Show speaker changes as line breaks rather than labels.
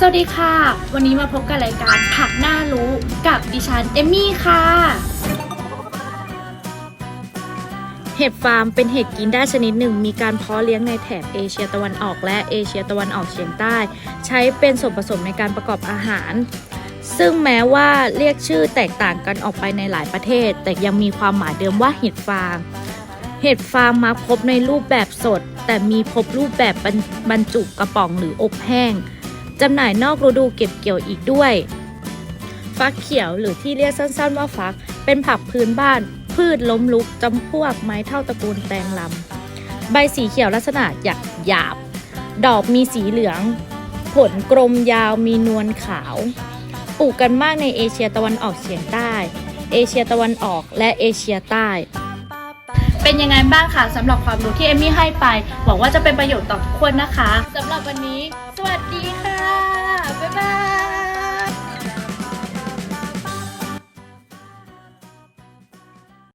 สวัสดีค่ะ วันนี้มาพบกับรายการผักหน้ารู้กับดิฉันเอมมี่ค่ะ เห็ดฟาร์มเป็นเห็ดกินได้ชนิดหนึ่ง มีการเพาะเลี้ยงในแถบเอเชียตะวันออกและเอเชียตะวันออกเฉียงใต้ ใช้เป็นส่วนผสมในการประกอบอาหาร ซึ่งแม้ว่าเรียกชื่อแตกต่างกันออกไปในหลายประเทศ แต่ยังมีความหมายเดิมว่าเห็ดฟางเห็ดฟางมักพบในรูปแบบสด แต่มีพบรูปแบบบรรจุกระป๋องหรืออบแห้ง จำหน่ายนอกฤดูเก็บเกี่ยวอีกด้วย ฟักเขียวหรือที่เรียกสั้นๆว่าฟัก เป็นผักพื้นบ้าน พืชล้มลุกจำพวกไม้เท่าตระกูลแตงลำ ใบสีเขียวลักษณะหยาบหยาบ ดอกมีสีเหลือง ผลกลมยาวมีนวลขาว ปลูกกันมากในเอเชียตะวันออกเฉียงใต้ เอเชียตะวันออกและเอเชียใต้เป็นยังไงบ้างคะสำหรับความรู้ที่เอมมี่ให้ไป หวังว่าจะเป็นประโยชน์ต่อทุกคนนะคะสำหรับวันนี้ สวัสดีค่ะ